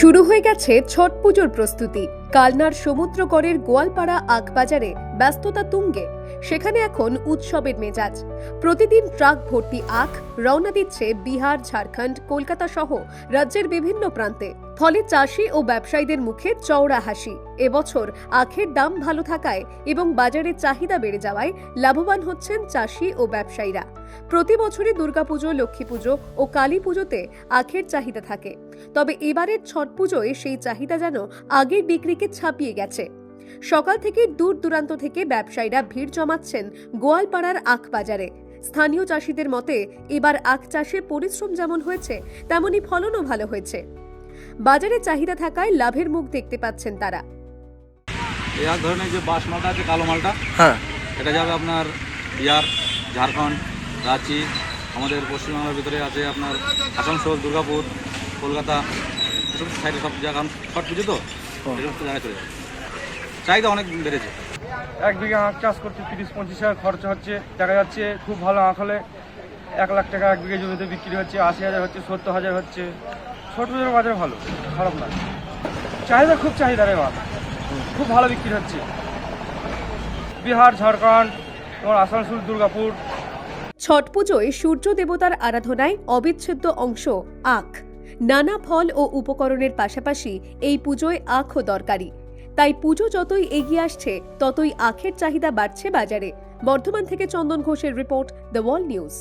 শুরু হয়ে গেছে ছট পুজোর প্রস্তুতি। কালনার সমুদ্রকরের গোয়ালপাড়া আখ বাজারে ব্যস্ততা তুঙ্গে। সেখানে এখন উৎসবের মেজাজ। প্রতিদিন ট্রাক ভর্তি আখ রওনা দিচ্ছে বিহার, ঝাড়খণ্ড, কলকাতা সহ রাজ্যের বিভিন্ন প্রান্তে। ফলে চাষি ও ব্যবসায়ীদের মুখে চওড়া হাসি। এবছর আখের দাম ভালো থাকায় এবং বাজারে চাহিদা বেড়ে যাওয়ায় লাভবান হচ্ছেন চাষি ও ব্যবসায়ীরা। প্রতি বছরই দুর্গাপুজো লক্ষ্মী পুজো ও কালী পুজোতে আখের চাহিদা থাকে। তবে এবারের ছট পুজোয় সেই চাহিদা যেন আগের বিক্রিকে ছাপিয়ে গেছে। সকাল থেকে দূর দূরান্ত থেকে ব্যবসায়ীরা ভিড় জমাচ্ছেন গোয়ালপাড়ার আখ বাজারে স্থানীয় চাষিদের মতে এবার আখ চাষে পরিশ্রম যেমন হয়েছে তেমনি ফলনও ভালো হয়েছে। বাজারে চাহিদা থাকায় লাভের মুখ দেখতে পাচ্ছেন তারা। এক ধরনের যে বাস মালটা আছে কালো মালটা হ্যাঁ। এটা যাবে আপনার বিহার ঝাড়খণ্ড রাঁচি আমাদের পশ্চিমবাংলার ভিতরে আছে আপনার আসানসোল দুর্গাপুর কলকাতা এসব সাইডে সব জায়গা কারণ ছট পুজো তো? এই সমস্ত জায়গায় চলে যাবে। চাহিদা অনেক বেড়েছে। এক বিঘা আখ চাষ করতে তিরিশ পঁচিশ হাজার খরচা হচ্ছে দেখা যাচ্ছে খুব ভালো আখ হলে এক লাখ টাকা এক বিঘা জমিতে বিক্রি হচ্ছে আশি হাজার হচ্ছে সত্তর হাজার হচ্ছে। ছোট পুজোর বাজার ভালো খারাপ না। চাহিদা খুব চাহিদা রে মাল খুব ভালো বিক্রি হচ্ছে। বিহার ঝাড়খণ্ড তোমার আসানসোল দুর্গাপুর। ছট পুজোয় সূর্য দেবতার আরাধনায় অবিচ্ছেদ্য অংশ আখ। নানা ফল ও উপকরণের পাশাপাশি এই পুজোয় আখও দরকারি। তাই পুজো যতই এগিয়ে আসছে, ততই আখের চাহিদা বাড়ছে বাজারে। বর্ধমান থেকে চন্দন ঘোষের রিপোর্ট দ্য ওয়ার্ল্ড নিউজ